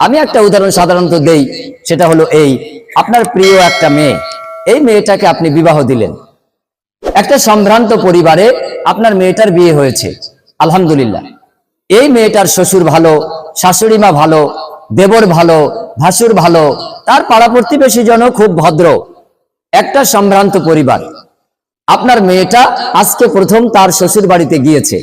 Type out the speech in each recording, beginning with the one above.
আমি একটা উদাহরণ সাধারণত দেই, সেটা হলো এই, আপনার প্রিয় একটা মেয়ে, এই মেয়েটাকে আপনি বিবাহ দিলেন। একটা সম্ভ্রান্ত পরিবারে আপনার মেয়েটার বিয়ে হয়েছে, আলহামদুলিল্লাহ। এই মেয়েটার শ্বশুর ভালো শাশুড়ি মা ভালো, দেবর ভালো, ভাসুর ভালো, তার পাড়া প্রতিবেশী জন খুব ভদ্র। একটা সম্ভ্রান্ত পরিবার। আপনার মেয়েটা আজকে প্রথম তার শ্বশুর বাড়িতে গিয়েছে।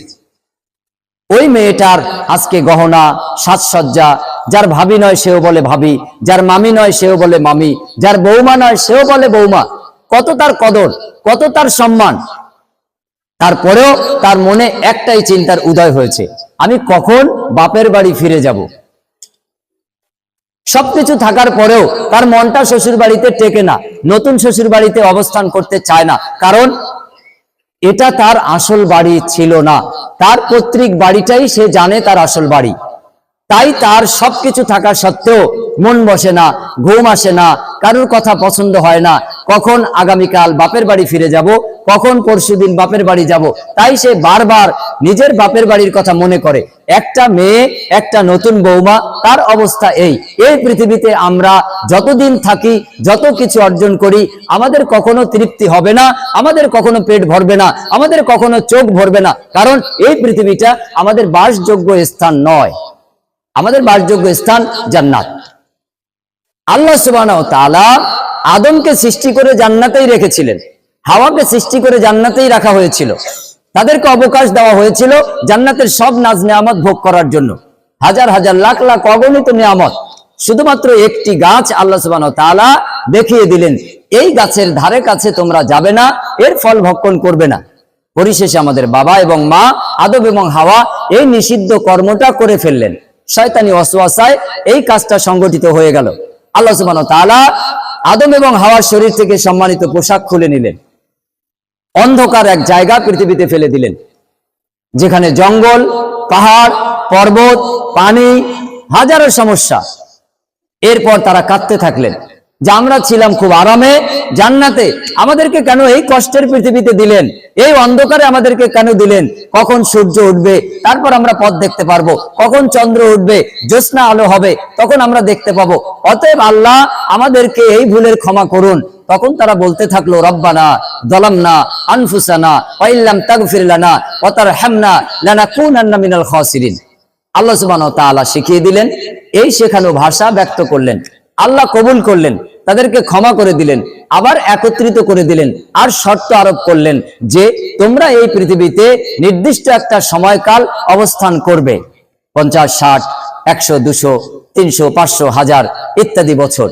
ওই মেয়েটার আজকে গহনা, সাজসজ্জা, যার ভাবি নয় সেও বলে ভাবি, যার মামি নয় সেও বলে মামি, যার বৌমা নয় সেও বলে বৌমা। কত তার কদর, কত তার সম্মান। তারপরেও তার মনে একটাই চিন্তার উদয় হয়েছে, আমি কখন বাপের বাড়ি ফিরে যাব? সবকিছু থাকার পরেও তার মনটা শ্বশুর বাড়িতে টেকে না, নতুন শ্বশুর বাড়িতে অবস্থান করতে চায় না, কারণ এটা তার আসল বাড়ি ছিল না। তার পৈতৃক বাড়িটাই সে জানে তার আসল বাড়ি। তাই তার সবকিছু থাকা সত্ত্বেও মন বসে না, ঘুম আসে না, কারোর কথা পছন্দ হয় না। কখন আগামীকাল বাপের বাড়ি ফিরে যাব, কখন পরশুদিন বাপের বাড়ি যাব, তাই সে বারবার নিজের বাপের বাড়ির কথা মনে করে। একটা মেয়ে, একটা নতুন বৌমা, তার অবস্থা এই। এই পৃথিবীতে আমরা যতদিন থাকি, যত কিছু অর্জন করি, আমাদের কখনো তৃপ্তি হবে না, আমাদের কখনো পেট ভরবে না, আমাদের কখনো চোখ ভরবে না। কারণ এই পৃথিবীটা আমাদের বাসযোগ্য স্থান নয়। আমাদের বাসযোগ্য স্থান জান্নাত। আল্লাহ সুবাহ আদমকে সৃষ্টি করে জান্নাতেই রেখেছিলেন। হাওয়াকে সৃষ্টি করে জান্নাতেই রাখা হয়েছিল। তাদেরকে অবকাশ দেওয়া হয়েছিল জান্নাতের সব নাজ নেয়ামত ভোগ করার জন্য। হাজার হাজার লাখ লাখ অগণিত নিয়ামত। শুধুমাত্র একটি গাছ আল্লাহ সুবাহ দেখিয়ে দিলেন, এই গাছের ধারে কাছে তোমরা যাবে না, এর ফল ভক্ষণ করবে না। পরিশেষে আমাদের বাবা এবং মা আদব এবং হাওয়া এই নিষিদ্ধ কর্মটা করে ফেললেন। শয়তানি অসুয়াশায় এই কাজটা সংগঠিত হয়ে গেল। আল্লাহ সুবান তালা আদম এবং হাওয়ার শরীর থেকে সম্মানিত পোশাক খুলে নিলেন। অন্ধকার এক জায়গা পৃথিবীতে ফেলে দিলেন, যেখানে জঙ্গল, পাহাড়, পর্বত, পানি, হাজারো সমস্যা। এরপর তারা কাঁদতে থাকলেন। যে আমরা ছিলাম খুব আরামে, জান্নাতে। আমাদেরকে কেন এই কষ্টের পৃথিবীতে দিলেন? এই অন্ধকারে আমাদেরকে কেন দিলেন? কখন সূর্য উঠবে? তারপর আমরা পথ দেখতে পারব। কখন চন্দ্র উঠবে? জ্যোৎস্না আলো হবে, তখন আমরা দেখতে পাবো। অতএব আল্লাহ আমাদেরকে এই ভুলের ক্ষমা করুন। তখন তারা বলতে থাকল, রব্বানা দলামনা আনফুসানা ওয়াইল্লাম তাগফির লানা ওয়া তারহামনা লানাকুনান্না মিনাল খাসিরিন। আল্লাহ সুবহানাহু ওয়া তাআলা শিখিয়ে দিলেন, এই শেখানো ভাষা ব্যক্ত করলেন। আল্লাহ কবুল করলেন, তাদেরকে ক্ষমা করে দিলেন, আবার একত্রিত করে দিলেন, আর শর্ত আরোপ করলেন যে তোমরা এই পৃথিবীতে নির্দিষ্ট একটা সময়কাল অবস্থান করবে। পঞ্চাশ, ষাট, একশো, দুশো, তিনশো, পাঁচশো, হাজার ইত্যাদি বছর।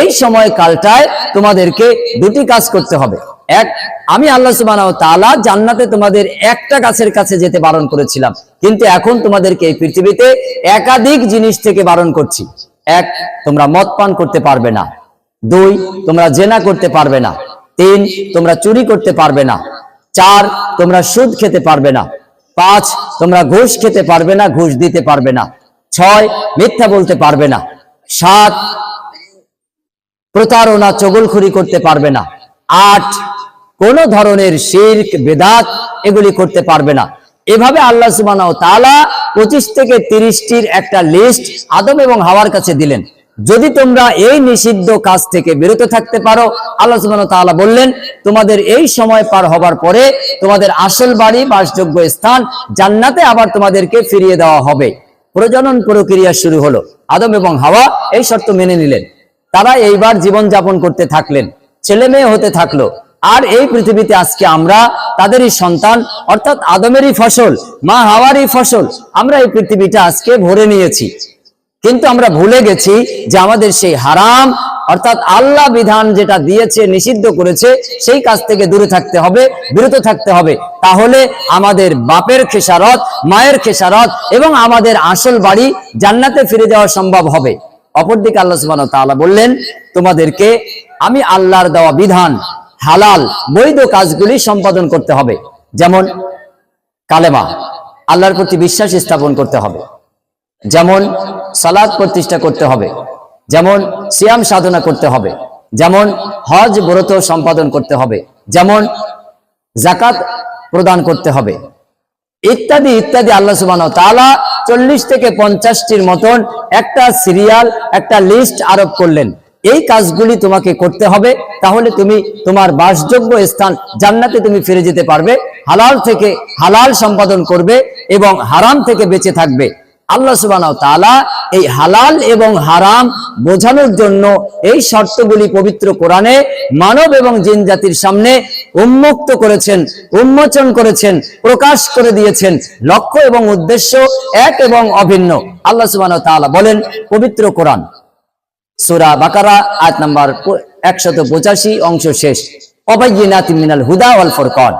এই সময়কালটায় তোমাদেরকে দুটি কাজ করতে হবে। এক, আমি আল্লাহ সুবাহ তাআলা জান্নাতে তোমাদের একটা গাছের কাছে যেতে বারণ করেছিলাম, কিন্তু এখন তোমাদেরকে এই পৃথিবীতে একাধিক জিনিস থেকে বারণ করছি। এক, তোমরা মদ পান করতে পারবে না। দুই, তোমরা জেনা করতে পারবে না। তিন, তোমরা চুরি করতে পারবে না। চার, তোমরা সুদ খেতে পারবে না। পাঁচ, তোমরা ঘুষ খেতে পারবে না, ঘুষ দিতে পারবে না। ছয়, মিথ্যা বলতে পারবে না। সাত, প্রতারণা, চগলখড়ি করতে পারবে না। আট, কোন ধরনের শির্ক, বেদাত, এগুলি করতে পারবে না। এভাবে আল্লাহ সুবহানাহু ওয়া তাআলা পঁচিশ থেকে তিরিশটির একটা লিস্ট আদম এবং হাওয়ার কাছে দিলেন। যদি তোমরা এই নিষিদ্ধ কাজ থেকে বিরত থাকতে পারো, আল্লাহ সুবহানাহু ওয়া তাআলা বললেন, তোমাদের এই সময় পার হবার পরে তোমাদের আসল বাড়ি, বাসযোগ্য স্থান জান্নাতে আবার তোমাদেরকে ফিরিয়ে দেওয়া হবে। প্রজনন প্রক্রিয়া শুরু হলো। আদম এবং হাওয়া এই শর্ত মেনে নিলেন। তারা এইবার জীবন যাপন করতে থাকলেন। ছেলে মেয়ে হতে থাকল। আর এই পৃথিবীতে আজকে আমরা তাদেরই সন্তান, অর্থাৎ আদমেরই ফসল, মা হাওয়ারই ফসল, আমরা এই পৃথিবীটা আজকে ভরে নিয়েছি। কিন্তু আমরা ভুলে গেছি যে আমাদের সেই হারাম, অর্থাৎ আল্লাহ বিধান যেটা দিয়েছে, নিষিদ্ধ করেছে, সেই কাজ থেকে দূরে থাকতে হবে, বিরত থাকতে হবে। তাহলে আমাদের বাপের খেসারত, মায়ের খেসারত এবং আমাদের আসল বাড়ি জান্নাতে ফিরে যাওয়া সম্ভব হবে। অপরদিকে আল্লাহ সুবহানাহু ওয়া তাআলা বললেন, তোমাদেরকে আমি আল্লাহর দেওয়া বিধান হালাল, বৈধ কাজগুলি সম্পাদন করতে হবে। যেমন কালেমা, আল্লাহর প্রতি বিশ্বাস স্থাপন করতে হবে। যেমন সালাদ প্রতিষ্ঠা করতে হবে। যেমন সিয়াম সাধনা করতে হবে। যেমন হজ ব্রত সম্পাদন করতে হবে। যেমন জাকাত প্রদান করতে হবে। ইত্যাদি ইত্যাদি আল্লাহ সুবাহ তাআলা চল্লিশ থেকে পঞ্চাশটির মতন একটা সিরিয়াল, একটা লিস্ট আরোপ করলেন। এই কাজগুলি তোমাকে করতে হবে, তাহলে তুমি তোমার বাসযোগ্য স্থান জান্নাতে তুমি ফিরে যেতে পারবে, হালাল থেকে হালাল সম্পাদন করবে এবং হারাম থেকে বেঁচে থাকবে। আল্লাহ সুবাহ তাআলা এই হালাল এবং হারাম বোঝানোর জন্য এই শর্তগুলি পবিত্র কোরআনে মানব এবং জিন জাতির সামনে উন্মুক্ত করেছেন, উন্মোচন করেছেন, প্রকাশ করে দিয়েছেন। লক্ষ্য এবং উদ্দেশ্য এক এবং অভিন্ন। আল্লাহ সুবাহ তাআলা বলেন, পবিত্র কোরআন। সুরা বাকারা, আয়াত নাম্বার একশত পঁচাশি, অংশ শেষ। অবাইনাতি মিনাল হুদা ওয়াল ফুরকান।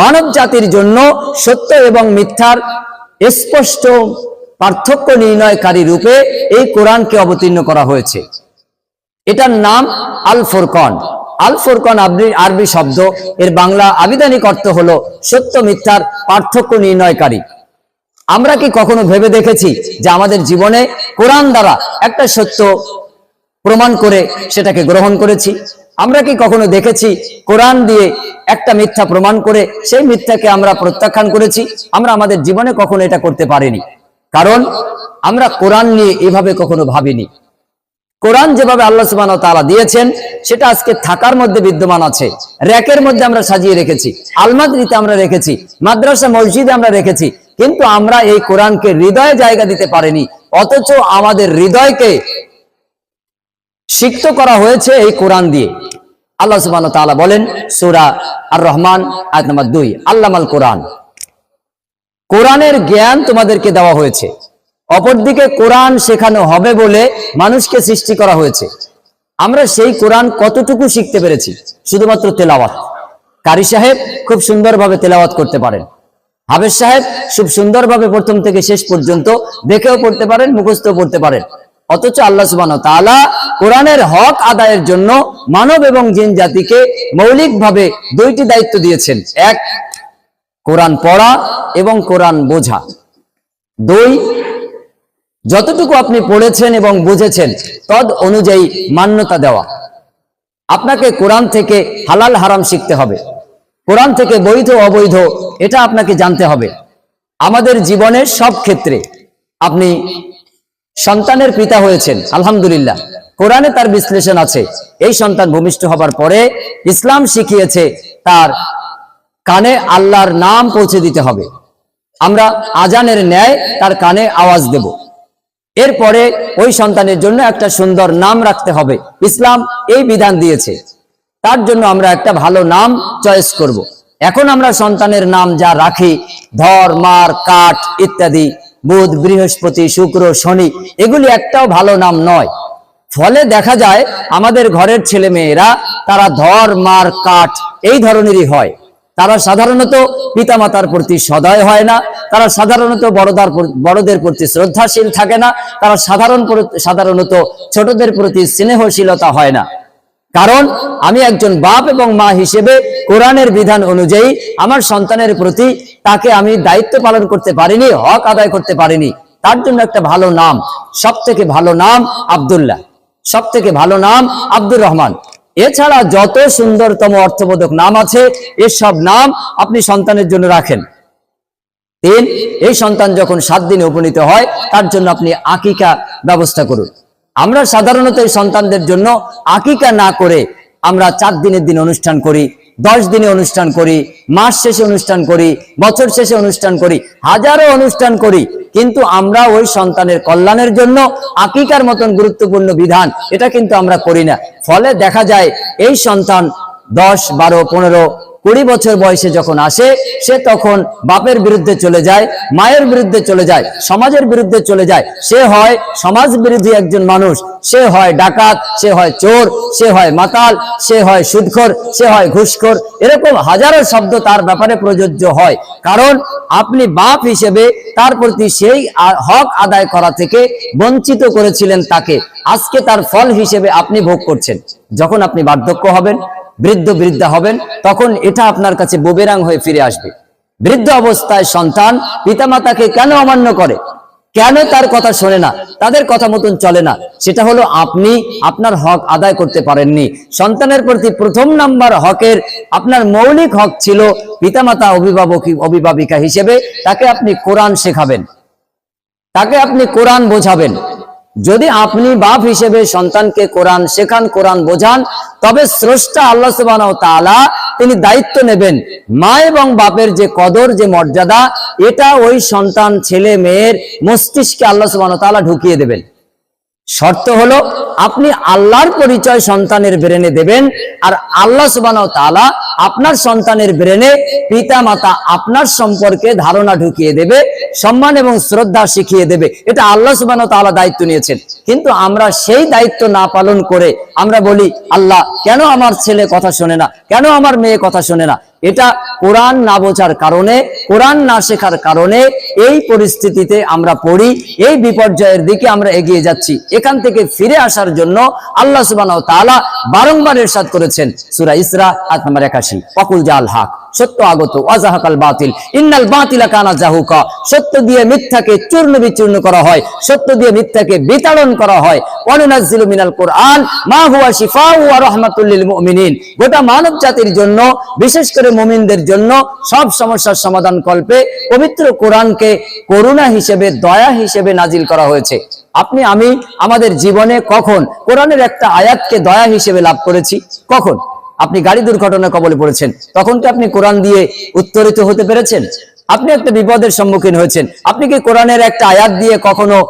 মানব জাতির জন্য সত্য এবং মিথ্যার স্পষ্ট পার্থক্য নির্ণয়কারী রূপে এই কোরআনকে অবতীর্ণ করা হয়েছে। এটার নাম আল ফুরকন। আল ফুরকন আরবি শব্দ। এর বাংলা আবিধানিক অর্থ হলো সত্য, মিথ্যার পার্থক্য নির্ণয়কারী। আমরা কি কখনো ভেবে দেখেছি যে আমাদের জীবনে কোরআন দ্বারা একটা সত্য প্রমাণ করে সেটাকে গ্রহণ করেছি। আমরা কি কখনো দেখেছি কোরআন দিয়ে একটা মিথ্যা প্রমাণ করে সেই মিথ্যাকে আমরা প্রত্যাখ্যান করেছি? আমরা আমাদের জীবনে কখনো এটা করতে পারিনি। কারণ আমরা কোরআন নিয়ে এভাবে কখনো ভাবিনি। কোরআন যেভাবে আল্লাহ সুবাহ তাআলা দিয়েছেন, সেটা আজকে থাকার মধ্যে বিদ্যমান আছে। র্যাকের মধ্যে আমরা সাজিয়ে রেখেছি। আলমাদ্রিতে আমরা রেখেছি। মাদ্রাসা মসজিদে আমরা রেখেছি। কিন্তু আমরা এই কোরআনকে হৃদয়ে জায়গা দিতে পারিনি। অথচ আমাদের হৃদয়কে সিক্ত করা হয়েছে এই কোরআন দিয়ে। আল্লাহ সুবাহ তাআলা বলেন, সূরা আর রহমান আয়াত নাম্বার দুই, আল্লামাল কোরআন। কোরআনের জ্ঞান তোমাদেরকে দেওয়া হয়েছে। অপরদিকে কোরআন শেখানো হবে বলে মানুষকে সৃষ্টি করা হয়েছে। আমরা সেই কোরআন কতটুকু শিখতে পেরেছি? শুধুমাত্র তেলাওয়াত। কারি সাহেব খুব সুন্দরভাবে তেলাওয়াত করতে পারেন। হাবেজ সাহেব খুব সুন্দরভাবে প্রথম থেকে শেষ পর্যন্ত দেখেও পড়তে পারেন মুখস্থ পড়তে পারেন। অথচ আল্লাহ সুবাহ তাআলা কোরআনের হক আদায়ের জন্য মানব এবং জিন জাতিকে মৌলিকভাবে দুইটি দায়িত্ব দিয়েছেন। এক, কোরআন পড়া এবং কোরআন বোঝা। দুই, যতটুকু আপনি পড়েছেন এবং বুঝেছেন, তদ অনুযায়ী মান্যতা দেওয়া। আপনাকে কোরআন থেকে হালাল হারাম শিখতে হবে। কোরআন থেকে বৈধ অবৈধ, এটা আপনাকে জানতে হবে। আমাদের জীবনের সব ক্ষেত্রে আপনি সন্তানের পিতা হয়েছেন, আলহামদুলিল্লাহ। কোরআনে তার বিশ্লেষণ আছে। এই সন্তান ভূমিষ্ঠ হবার পরে ইসলাম শিখিয়েছে তার কানে আল্লাহর নাম পৌঁছে দিতে হবে। আমরা আজানের ন্যায় তার কানে আওয়াজ দেব। এরপরে ওই সন্তানের জন্য একটা সুন্দর নাম রাখতে হবে। ইসলাম এই বিধান দিয়েছে। তার জন্য আমরা একটা ভালো নাম চয়েস করব। এখন আমরা সন্তানের নাম যা রাখি, ধর, মার, কাঠ ইত্যাদি বুধ, বৃহস্পতি, শুক্র, শনি, এগুলি একটাও ভালো নাম নয়। ফলে দেখা যায়, আমাদের ঘরের ছেলে মেয়েরা তারা ধর মার, কাঠ, এই ধরনেরই হয়। তারা সাধারণত পিতামাতার প্রতি সদয় হয় না, তারা সাধারণত বড়দার বড়দের প্রতি শ্রদ্ধাশীল থাকে না, তারা সাধারণ সাধারণত ছোটদের প্রতি স্নেহশীলতা হয় না। কারণ আমি একজন বাপ এবং মা হিসেবে কোরআনের বিধান অনুযায়ী আমার সন্তানের প্রতি তাকে আমি দায়িত্ব পালন করতে পারিনি, হক আদায় করতে পারিনি। তার জন্য একটা ভালো নাম সব থেকে ভালো নাম আব্দুল্লাহ সব থেকে ভালো নাম আব্দুর রহমান। এছাড়া যত সুন্দরতম অর্থবোধক নাম আছে, এসব নাম আপনি সন্তানের জন্য রাখেন। তিন, এই সন্তান যখন সাত দিনে উপনীত হয়, তার জন্য আপনি আকিকা ব্যবস্থা করুন। আমরা সাধারণত এই সন্তানদের জন্য আকিকা না করে আমরা চার দিনের দিন অনুষ্ঠান করি, দশ দিনে অনুষ্ঠান করি, মাস শেষে অনুষ্ঠান করি, বছর শেষে অনুষ্ঠান করি, হাজারো অনুষ্ঠান করি, কিন্তু আমরা ওই সন্তানের কল্যাণের জন্য আকিকার মতন গুরুত্বপূর্ণ বিধান এটা কিন্তু আমরা করি না। ফলে দেখা যায় এই সন্তান দশ, বারো, পনেরো কুড়ি বছর বয়সে যখন আসে, সে তখন বাপের বিরুদ্ধে চলে যায়, মায়ের বিরুদ্ধে চলে যায়, সমাজের বিরুদ্ধে চলে যায়। সে হয় সমাজ বিরোধী একজন মানুষ। সে হয় ডাকাত, সে হয় চোর, সে হয় মাতাল, সে হয় সুদখোর, সে হয় ঘুষখোর। এরকম হাজারো শব্দ তার ব্যাপারে প্রযোজ্য হয়। কারণ আপনি বাপ হিসেবে তার প্রতি সেই হক আদায় করা থেকে বঞ্চিত করেছিলেন তাকে। আজকে তার ফল হিসেবে আপনি ভোগ করছেন। যখন আপনি বার্ধক্য হবেন বৃদ্ধ বৃদ্ধা হবেন, তখন এটা আপনার কাছে বোবেরাং হয়ে ফিরে আসবে। বৃদ্ধ অবস্থায় সন্তান পিতামাতাকে কেন অমান্য করে? কেন তার কথা শোনে না? তাদের কথা মতন চলে না। সেটা হলো আপনি আপনার হক আদায় করতে পারেননি। সন্তানের প্রতি প্রথম নাম্বার হকের আপনার মৌলিক হক ছিল পিতামাতা অভিভাবক, অভিভাবিকা হিসেবে তাকে আপনি কোরআন শেখাবেন। তাকে আপনি কোরআন বোঝাবেন। যদি আপনি বাপ হিসেবে সন্তানকে কোরআন শেখান, কোরআন বোঝান, তবে স্রষ্টা আল্লাহ সুবান ওয়া তাআলা তিনি দায়িত্ব নেবেন মা এবং বাপের যে কদর, যে মর্যাদা, এটা ওই সন্তান, ছেলে, মেয়ের মস্তিষ্কে আল্লাহ সুবান ওয়া তাআলা ঢুকিয়ে দেবেন। শর্ত হলো আপনি আল্লাহর পরিচয় সন্তানের ব্রেনে দেবেন আর আল্লাহ সুবাহ তাআলা আপনার সন্তানের ব্রেনে পিতা মাতা আপনার সম্পর্কে ধারণা ঢুকিয়ে দেবে, সম্মান এবং শ্রদ্ধা শিখিয়ে দেবে। এটা আল্লাহ সুবাহ তাআলা দায়িত্ব নিয়েছেন। কিন্তু আমরা সেই দায়িত্ব না পালন করে আমরা বলি, আল্লাহ, কেন আমার ছেলে কথা শোনে না? কেন আমার মেয়ে কথা শোনে না? এটা কোরআন না বোঝার কারণে, কোরআন না শেখার কারণে এই পরিস্থিতিতে আমরা পড়ি, এই বিপর্যয়ের দিকে আমরা এগিয়ে যাচ্ছি। এখান থেকে ফিরে আসার জন্য আল্লাহ সুবাহ তাআলা বারংবার এরশাদ করেছেন সূরা ইসরা, আয়াত নম্বর 81 অকুল জাল হক, সত্য আগত, ওয়াজাহাকাল বাতিল, ইন্নাল বাতিলা কানা জাহুকা, সত্য দিয়ে মিথ্যাকে চূর্ণ বিচূর্ণ করা হয়, সত্য দিয়ে মিথ্যাকে বিতাড়ন করা হয়। ওয়ানুনাজ্জিলু মিনাল কোরআন, মা হুয়া শিফাউ ওয়া রাহমাতুল লিল মুমিনিন। গোটা মানব জাতির জন্য, বিশেষ করে মুমিনদের জন্য সব সমস্যার সমাধান কল্পে পবিত্র কোরআনকে করুণা হিসেবে, দয়া হিসেবে নাজিল করা হয়েছে। আপনি, আমি, আমাদের জীবনে কখন কোরআনের একটা আয়াতকে দয়া হিসেবে লাভ করেছি? কখন? আপনি গাড়ি দুর্ঘটনায় কবলে পড়েছেন। তখন কি আপনি কোরআন দিয়ে উত্তরিত হতে পেরেছেন? আপনি একটা বিপদের সম্মুখীন হয়েছেন। আপনি কি কোরআনের একটা আয়াত দিয়ে কখনো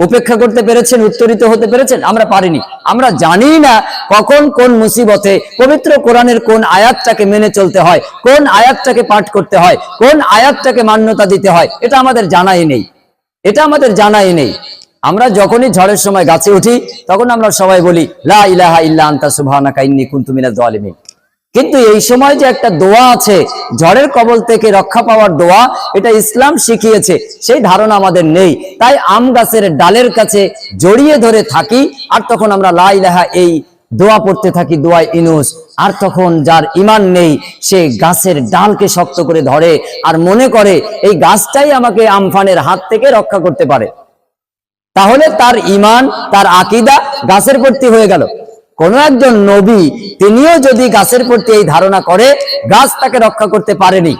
উপেক্ষা করতে পেরেছেন, উত্তরিত হতে পেরেছেন? আমরা পারিনি। আমরা জানি না কখন কোন মুসিবতে পবিত্র কোরআনের কোন আয়াতটাকে মেনে চলতে হয়, কোন আয়াতটাকে পাঠ করতে হয়, কোন আয়াতটাকে মান্যতা দিতে হয়, এটা আমাদের জানাই নেই। এটা আমাদের জানাই নেই। আমরা যখনই ঝড়ের সময় গাছে উঠি, তখন আমরা সবাই বলি, লা ইলাহা ইল্লা আনতা সুবহানাকা ইন্নী কুনতু মিনাজ জালিমিন কিন্তু এই সময় যে একটা দোয়া আছে, ঝড়ের কবল থেকে রক্ষা পাওয়ার দোয়া, এটা ইসলাম শিখিয়েছে, সেই ধারণা আমাদের নেই। তাই আম গাছের ডালের কাছে জড়িয়ে ধরে থাকি, আর তখন আমরা লা ইলাহা এই দোয়া পড়তে থাকি, দোয়ায় ইনুস। আর তখন যার ইমান নেই, সে গাছের ডালকে শক্ত করে ধরে আর মনে করে, এই গাছটাই আমাকে আমফানের হাত থেকে রক্ষা করতে পারে। তাহলে তার ইমান, তার আকিদা গাছের প্রতি হয়ে গেল। কোন একজন নবী তিনিও যদি গাছের প্রতি এই ধারণা করে, গাছ তাকে রক্ষা করতে পারেনি।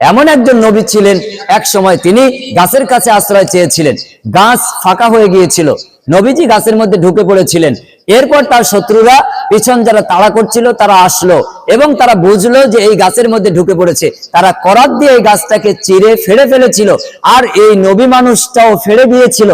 এমন একজন নবী ছিলেন, এক সময় তিনি গাছের কাছে আশ্রয় চেয়েছিলেন। গাছ ফাঁকা হয়ে গিয়েছিল। নবীজি গাছের মধ্যে ঢুকে পড়েছিলেন। এরপর তার শত্রুরা পিছন যারা তাড়া করছিল, তারা আসলো এবং তারা বুঝলো যে এই গাছের মধ্যে ঢুকে পড়েছে। তারা করাত দিয়ে এই গাছটাকে চিরে ফেড়ে ফেলেছিল। আর এই নবী মানুষটাও ফেড়ে দিয়েছিল।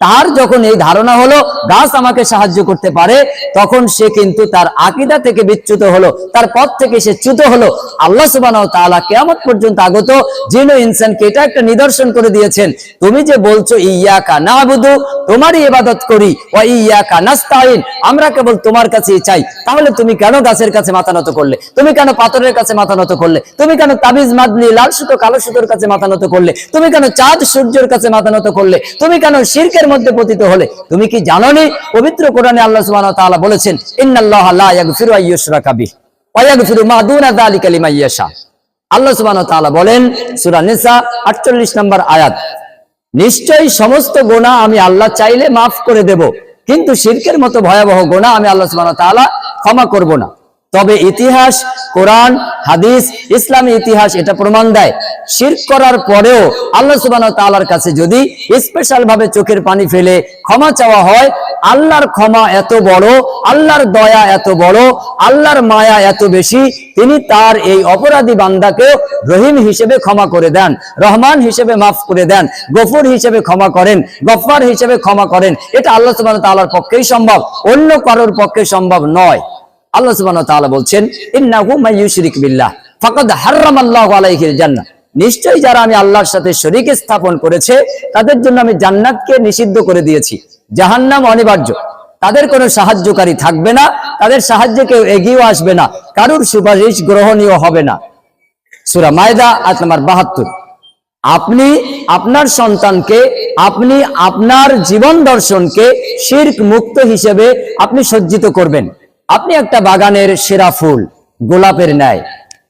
তার যখন এই ধারণা হলো গাছ আমাকে সাহায্য করতে পারে, তখন সে কিন্তু তার আকিদা থেকে বিচ্যুত হলো, তার পথ থেকে সে চ্যুত হলো। আল্লাহ সুবাহ তাআলা কেয়ামত পর্যন্ত আগত জিন ইনসানকে এটা একটা নিদর্শন করে দিয়েছেন, তুমি যে বলছো ইয়াকা না বুধু তোমারই ইবাদত করি ও ইয়াকা নাস্তাইন আমরা কেবল তোমার কাছেই চাই। তাহলে তুমি কেন গাছের কাছে মাথা নত করলে? তুমি কেন পাথরের কাছে মাথা নত করলে? তুমি কেন তাবিজ, মাদনি, লাল সুতো, কালো সুতোর কাছে মাথা নত করলে? তুমি কেন চাঁদ, সূর্যের কাছে মাথা নত করলে? তুমি কেন শিরকের মধ্যে পতিত হলে, তুমি কি জানো নি পবিত্র কোরআনে আল্লাহ ওয়া তাআলা বলেছেন লা ইয়াগফিরু ওয়া ইয়াগফিরু মা দুনা যালিকা ইয়াশা। আল্লাহ ওয়া তাআলা বলেন, সূরা নিসা 48 নম্বর আয়াত, নিশ্চয়ই সমস্ত গোনা আমি আল্লাহ চাইলে মাফ করে দেব, কিন্তু শিরকের মতো ভয়াবহ গোনা আমি আল্লাহ ওয়া তাআলা ক্ষমা করব না। তবে ইতিহাস, কোরআন, হাদিস, ইসলামী ইতিহাস এটা প্রমাণ দেয়। শিরক করার পরেও আল্লাহ সুবহানাহু ওয়া তাআলার কাছে যদি স্পেশাল ভাবে চোখের পানি ফেলে ক্ষমা চাওয়া হয়, আল্লাহর ক্ষমা এত বড়, আল্লাহর দয়া এত বড়, আল্লাহর মায়া এত বেশি, তিনি তার এই অপরাধী বান্দাকেও রহিম হিসেবে ক্ষমা করে দেন, রহমান হিসেবে মাফ করে দেন, গফুর হিসেবে ক্ষমা করেন গফার হিসেবে ক্ষমা করেন। এটা আল্লাহ সুবহানাহু ওয়া তাআলার পক্ষেই সম্ভব, অন্য কারোর পক্ষে সম্ভব নয়। আল্লাহ সুবহানাহু ওয়া তাআলা বলছেন, ইন্নাহু মাইয়ুশরিক বিল্লাহ, ফাকাদ হারামাল্লাহু আলাইহিল জান্নাহ। নিশ্চয়ই যারা আমি আল্লাহর সাথে শরীক স্থাপন করেছে, তাদের জন্য আমি জান্নাতকে নিষিদ্ধ করে দিয়েছি। জাহান্নাম অনিবার্য। তাদের কোনো সাহায্যকারী থাকবে না, তাদের সাহায্যে কেউ এগিয়েও আসবে না, কারুর সুপারিশ গ্রহণীয় হবে না। সূরা মায়দা, আয়াত নাম্বার 72 আপনি আপনার সন্তানকে, আপনি আপনার জীবন দর্শনকে শির্ক মুক্ত হিসেবে আপনি সজ্জিত করবেন। আপনি একটা বাগানের সেরা ফুল, গোলাপের ন্যায়।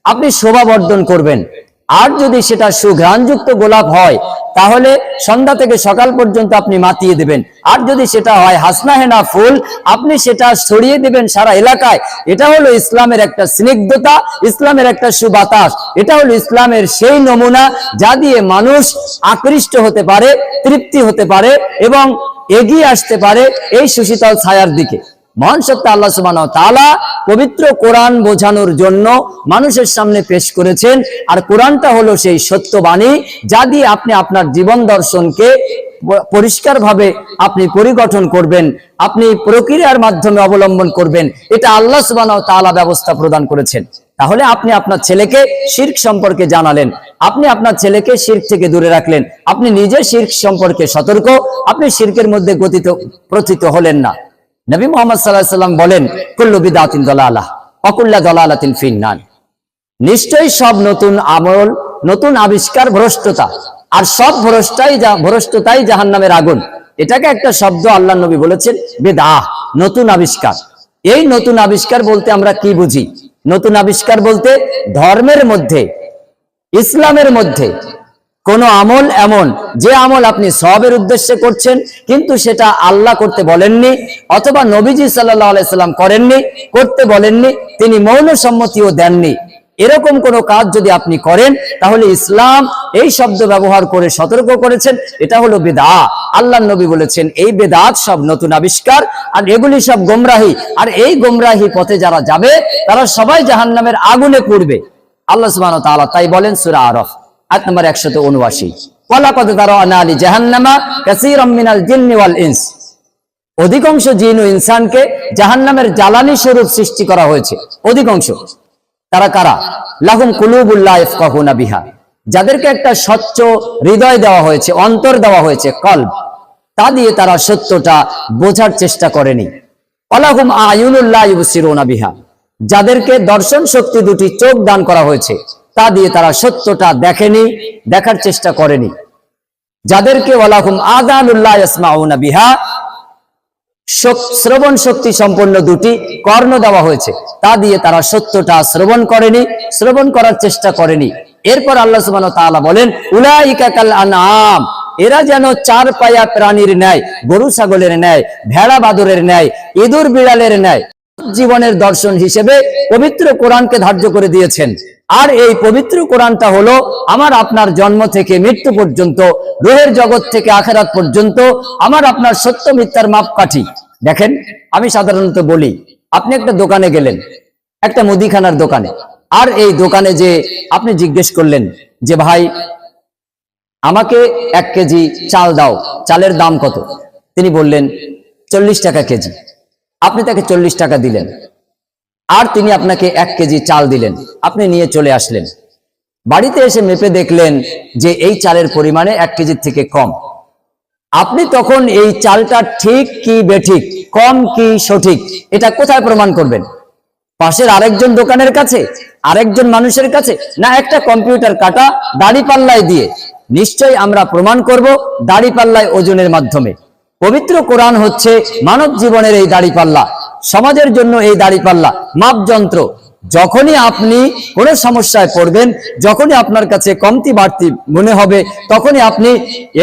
আপনি শোভা বর্ধন করবেন। আর যদি সেটা সুঘ্রাণযুক্ত গোলাপ হয়, তাহলে সন্ধ্যা থেকে সকাল পর্যন্ত আপনি মাতিয়ে দেবেন। আর যদি সেটা হয় হাসনা হেনা ফুল, আপনি সেটা ছড়িয়ে দেবেন সারা এলাকায়। এটা হলো ইসলামের একটা স্নিগ্ধতা, ইসলামের একটা সুবাতাস। এটা হলো ইসলামের সেই নমুনা যা দিয়ে মানুষ আকৃষ্ট হতে পারে, তৃপ্তি হতে পারে এবং এগিয়ে আসতে পারে এই সুশীতল ছায়ার দিকে। মহান সত্য আল্লাহ সুবাহ তালা পবিত্র কোরআন বোঝানোর জন্য মানুষের সামনে পেশ করেছেন। আর কোরআনটা হলো সেই সত্যবাণী, যা দিয়ে আপনি আপনার জীবন দর্শনকে পরিষ্কারভাবে আপনি পরিগঠন করবেন, আপনি প্রক্রিয়ার মাধ্যমে অবলম্বন করবেন। এটা আল্লাহ সুবাহ তালা ব্যবস্থা প্রদান করেছেন। তাহলে আপনি আপনার ছেলেকে শির্ক সম্পর্কে জানালেন, আপনি আপনার ছেলেকে শির্ক থেকে দূরে রাখলেন, আপনি নিজে শির্ক সম্পর্কে সতর্ক, আপনি শির্কের মধ্যে গতিত প্রথিত হলেন না। নবী মোহাম্মদ সাল্লাহ সাল্লাম বলেন, কুল্লু বিদাতিন দলালাহ অকুল্লা দলালাতিন ফিন্নান নিশ্চয়ই সব নতুন আমল, নতুন আবিষ্কার ভ্রষ্টতা, আর সব ভ্রষ্টাই ভ্রষ্টতাই জাহান নামের আগুন। এটাকে একটা শব্দ আল্লাহ নবী বলেছেন, বেদাহ, নতুন আবিষ্কার। এই নতুন আবিষ্কার বলতে আমরা কি বুঝি? নতুন আবিষ্কার বলতে ধর্মের মধ্যে, ইসলামের মধ্যে কোন আমল এমন, যে আমল আপনি সবের উদ্দেশ্যে করছেন, কিন্তু সেটা আল্লাহ করতে বলেননি, অথবা নবীজি সাল্লাহ আলাইসাল্লাম করেননি, করতে বলেননি, তিনি মৌন সম্মতিও দেননি। এরকম কোন কাজ যদি আপনি করেন, তাহলে ইসলাম এই শব্দ ব্যবহার করে সতর্ক করেছেন, এটা হলো বেদা আল্লাহ নবী বলেছেন, এই বেদাত সব নতুন আবিষ্কার, আর এগুলি সব গোমরাহি। আর এই গোমরাহি পথে যারা যাবে, তারা সবাই জাহান্নামের আগুনে পড়বে। আল্লাহ সুবাহ তাই বলেন সুরা আরফ। আয়াত নম্বর 179 ওয়ালাকাদ দারানা আলি জাহান্নামা কাসীরাম মিনাল অধিকাংশ জিন ও ইনসানকে জাহান্নামের জ্বালানি স্বরূপ সৃষ্টি করা হয়েছে। অধিকাংশ। তারা কারা? লাহুম কুলুবুল্লাহ বিহা। যাদেরকে একটা স্বচ্ছ হৃদয় দেওয়া হয়েছে, অন্তর দেওয়া হয়েছে, কলব। তা দিয়ে তারা সত্যটা বোঝার চেষ্টা করেনি। অলাহুম আয়ুনুল্লাহ বিহা। যাদেরকে দর্শন শক্তি দুটি চোখ দান করা হয়েছে। তা দিয়ে তারা সত্যটা দেখেনি, দেখার চেষ্টা করেনি। যাদেরকে ওয়ালাহুম আদানুল্লাহ ইসমাউনা বিহা শ্রবণ শক্তি সম্পন্ন দুটি কর্ণ দেওয়া হয়েছে। তা দিয়ে তারা সত্যটা শ্রবণ করেনি, শ্রবণ করার চেষ্টা করেনি। এরপর আল্লাহ সুবহানাহু ওয়া তাআলা বলেন, উলাইকা কাল আনআম, এরা যেন চার পায়া প্রাণীর ন্যায়, গরু ছাগলের ন্যায়, ভেড়া বাদুরের ন্যায়, ইঁদুর বিড়ালের ন্যায়, জীবনের দর্শন হিসেবে পবিত্র কোরআনকে ধার্য করে দিয়েছেন। আর এই পবিত্র কোরআনটা হলো আমার আপনার জন্ম থেকে মৃত্যু পর্যন্ত, রোহের জগৎ থেকে আখেরাত পর্যন্ত, আমার আপনার সত্য মিথ্যার মাপকাঠি। দেখেন, আমি সাধারণত বলি, আপনি একটা দোকানে গেলেন, একটা মুদিখানার দোকানে, আর এই দোকানে যে আপনি জিজ্ঞেস করলেন যে, ভাই, আমাকে এক কেজি চাল দাও, চালের দাম কত? তিনি বললেন, চল্লিশ টাকা কেজি। আপনি তাকে চল্লিশ টাকা দিলেন। আর তিনি আপনাকে এক কেজি চাল দিলেন। আপনি নিয়ে চলে আসলেন। বাড়িতে এসে মেপে দেখলেন যে এই চালের পরিমাণে এক কেজির থেকে কম। আপনি তখন এই চালটা ঠিক কি বেঠিক, কম কি সঠিক, এটা কোথায় প্রমাণ করবেন? পাশের আরেকজন দোকানের কাছে, আরেকজন মানুষের কাছে, না একটা কম্পিউটার কাটা দাড়ি পাল্লায় দিয়ে? নিশ্চয়ই আমরা প্রমাণ করব দাড়ি পাল্লায় ওজনের মাধ্যমে। পবিত্র কোরআন হচ্ছে মানব জীবনের এই দাড়ি পাল্লা। সমাজের জন্য এই দাড়িপাল্লা মাপযন্ত্র। যখনই আপনি কোনো সমস্যায় পড়বেন, যখনই আপনার কাছে কমতি বাড়তি মনে হবে, তখনই আপনি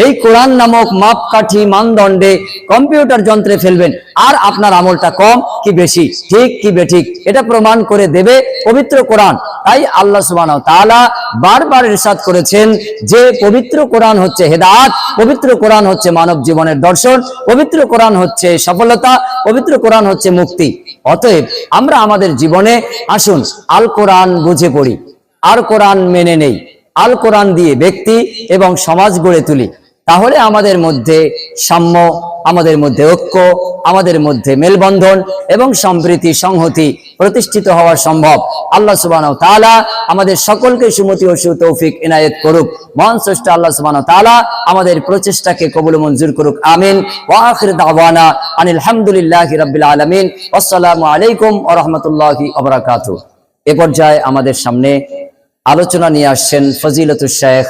এই কোরআন নামক মাপকাঠি মানদণ্ডে কম্পিউটার যন্ত্রে ফেলবেন। আর আপনার আমলটা কম কি বেশি, ঠিক কি বেঠিক, এটা প্রমাণ করে দেবে পবিত্র কোরআন। তাই আল্লাহ সুবাহ তাআলা বারবার ইরশাদ করেছেন যে পবিত্র কোরআন হচ্ছে হেদাত পবিত্র কোরআন হচ্ছে মানব জীবনের দর্শন, পবিত্র কোরআন হচ্ছে সফলতা, পবিত্র কোরআন হচ্ছে মুক্তি। অতএব আমরা আমাদের জীবনে আসুন, আল কোরআন বুঝে পড়ি। আর কোরআন মেনে নেই। আল কোরআন দিয়ে ব্যক্তি এবং সমাজ গড়ে তুলি। তাহলে আমাদের মধ্যে সাম্য, আমাদের মধ্যে ঐক্য, আমাদের মধ্যে মেলবন্ধন এবং সম্প্রীতি, সংহতি প্রতিষ্ঠিত হওয়া সম্ভব। আল্লাহ সুবাহ তাআলা আমাদের সকলকে সুমতি ও সুতৌফিক ইনায়েত করুক। মহান স্রষ্টা আল্লাহ সুবাহ তাআলা আমাদের প্রচেষ্টাকে কবুল মঞ্জুর করুক। আমিন। ওয়া আখির দাওয়ানা আনিল হামদুলিল্লাহি আলমিন। আসসালামু আলাইকুম ওয়া রাহমাতুল্লাহি ওয়া এ পর্যায়ে আমাদের সামনে আলোচনা নিয়ে আসছেন ফজিলতুল শেখ